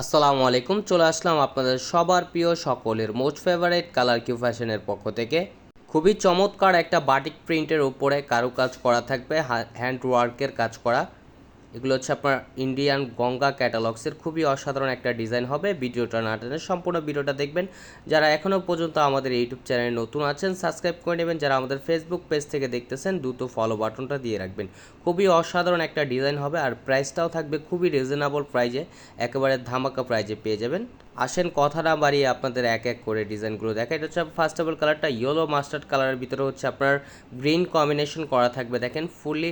আসসালামু আলাইকুম, চলে আসলাম আপনাদের সবার প্রিয় সকলের মোস্ট ফেভারেট কালার কিউ ফ্যাশনের পক্ষ থেকে। খুবই চমৎকার একটা বাটিক প্রিন্টের উপরে কারুকাজ করা থাকবে হ্যান্ড ওয়ার্কের কাজ করা। এগুলো হচ্ছে আপনার ইন্ডিয়ান গঙ্গা ক্যাটালগসের খুবই অসাধারণ একটা ডিজাইন হবে। ভিডিওটা না টেনে সম্পূর্ণ ভিডিওটা দেখবেন। যারা এখনও পর্যন্ত আমাদের ইউটিউব চ্যানেলে নতুন আছেন সাবস্ক্রাইব করে নেবেন। যারা আমাদের ফেসবুক পেজ থেকে দেখতেছেন, দ্রুত ফলো বাটনটা দিয়ে রাখবেন। খুবই অসাধারণ একটা ডিজাইন হবে আর প্রাইসটাও থাকবে খুবই রিজনেবল প্রাইজে একেবারে ধামাকা প্রাইজে পেয়ে যাবেন। আসেন কথা না বাড়িয়ে আপনাদের এক এক করে ডিজাইনগুলো দেখা। এটা হচ্ছে ফার্স্ট অফ অল কালারটা ইয়েলো মাস্টার্ড কালারের ভিতরে হচ্ছে আপনার গ্রিন কম্বিনেশন করা থাকবে। দেখেন ফুললি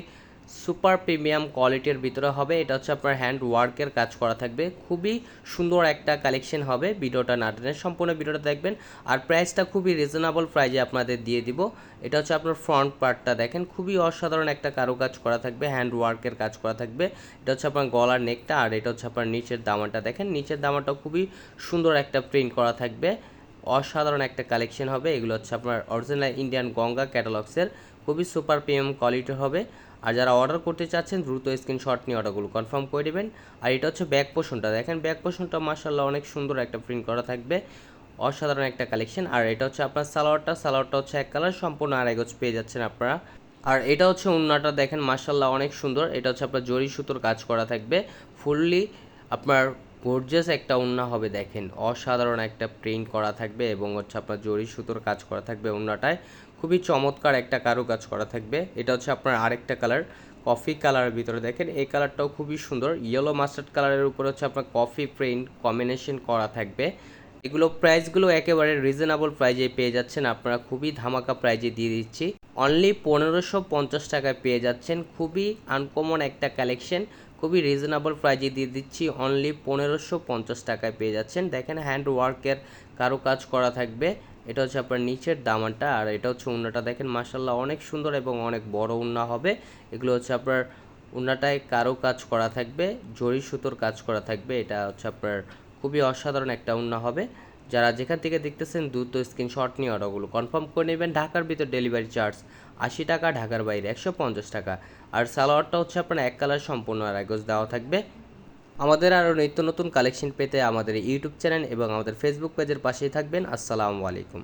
সুপার প্রিমিয়াম কোয়ালিটির ভিতরে হবে। এটা হচ্ছে আপনার হ্যান্ড ওয়ার্কের কাজ করা থাকবে। খুবই সুন্দর একটা কালেকশন হবে। ভিডিওটা না টেনে সম্পূর্ণ ভিডিওটা দেখবেন। আর প্রাইসটা খুবই রিজনেবল প্রাইজে আপনাদের দিয়ে দিব। এটা হচ্ছে আপনার ফ্রন্ট পার্টটা দেখেন। খুবই অসাধারণ একটা কারুকাজ করা থাকবে হ্যান্ড ওয়ার্কের কাজ করা থাকবে। এটা হচ্ছে আপনার গলার নেকটা আর এটা হচ্ছে আপনার নিচের দামাটা দেখেন। নিচের দামাটা খুবই সুন্দর একটা প্রিন্ট করা থাকবে। অসাধারণ একটা কালেকশন হবে। এগুলো হচ্ছে আপনার অরিজিনাল ইন্ডিয়ান গঙ্গা ক্যাটালগসের খুবই সুপার প্রিমিয়াম কোয়ালিটির হবে। আর যারা অর্ডার করতে চাচ্ছেন, দ্রুত স্ক্রিনশট নিয়ে অর্ডারগুলো কনফার্ম করে দেবেন। আর এটা হচ্ছে ব্যাক পোষণটা দেখেন ব্যাক পোষণটা মার্শাল্লাহ অনেক সুন্দর একটা প্রিন্ট করা থাকবে। অসাধারণ একটা কালেকশন আর এটা হচ্ছে আপনার সালোয়ারটা। সালোয়ারটা হচ্ছে এক কালার সম্পূর্ণ আড়াই গজ পেয়ে যাচ্ছেন আপনারা। আর এটা হচ্ছে উন্নাটা, দেখেন মার্শাল্লাহ অনেক সুন্দর। এটা হচ্ছে আপনার জরি সুতোর কাজ করা থাকবে। ফুললি আপনার গর্জিয়াস একটা উন্না হবে, দেখেন। অসাধারণ একটা প্রিন্ট করা থাকবে এবং হচ্ছে আপনার জরি সুতোর কাজ করা থাকবে উন্নাটায়। খুবই চমৎকার একটা কারু কাজ করা থাকবে। এটা হচ্ছে আপনার আরেকটা কালার, কফি কালারের ভিতরে। দেখেন, এই কালারটাও খুবই সুন্দর। ইয়েলো মাস্টার্ড কালারের উপরে হচ্ছে আপনার কফি প্রিন্ট কম্বিনেশন করা থাকবে। এগুলো প্রাইসগুলো একেবারে রিজনেবল প্রাইজে পেয়ে যাচ্ছেন। আপনারা খুবই ধামাকা প্রাইজে দিয়ে দিচ্ছি। অনলি পনেরোশো পঞ্চাশ টাকায় পেয়ে যাচ্ছেন। খুবই আনকমন একটা কালেকশন খুবই রিজনেবল প্রাইজে দিয়ে দিচ্ছি। অনলি পনেরোশো পঞ্চাশ টাকায় পেয়ে যাচ্ছেন। দেখেন হ্যান্ড ওয়ার্কের কারও কাজ করা থাকবে। এটা হচ্ছে আপনার নিচের দামানটা, আর এটা হচ্ছে উন্নাটা। দেখেন মাসাল্লাহ অনেক সুন্দর এবং অনেক বড় উন্না হবে। এগুলো হচ্ছে আপনার উন্নাটায় কারও কাজ করা থাকবে, জরি সুতোর কাজ করা থাকবে। এটা হচ্ছে আপনার খুবই অসাধারণ একটা উন্না হবে। যারা যেখান থেকে দেখতেছেন, দ্রুত স্ক্রিনশট নিয়ে অর্ডারগুলো কনফার্ম করে নেবেন, ঢাকার ভিতর ডেলিভারি চার্জ আশি টাকা, ঢাকার বাইরে একশো পঞ্চাশ টাকা। আর সালোয়ারটা হচ্ছে আপনার এক কালার সম্পূর্ণ আর দেওয়া থাকবে। আমাদের আরও নিত্য নতুন কালেকশন পেতে আমাদের ইউটিউব চ্যানেল এবং আমাদের ফেসবুক পেজের পাশেই থাকবেন। আসসালামু আলাইকুম।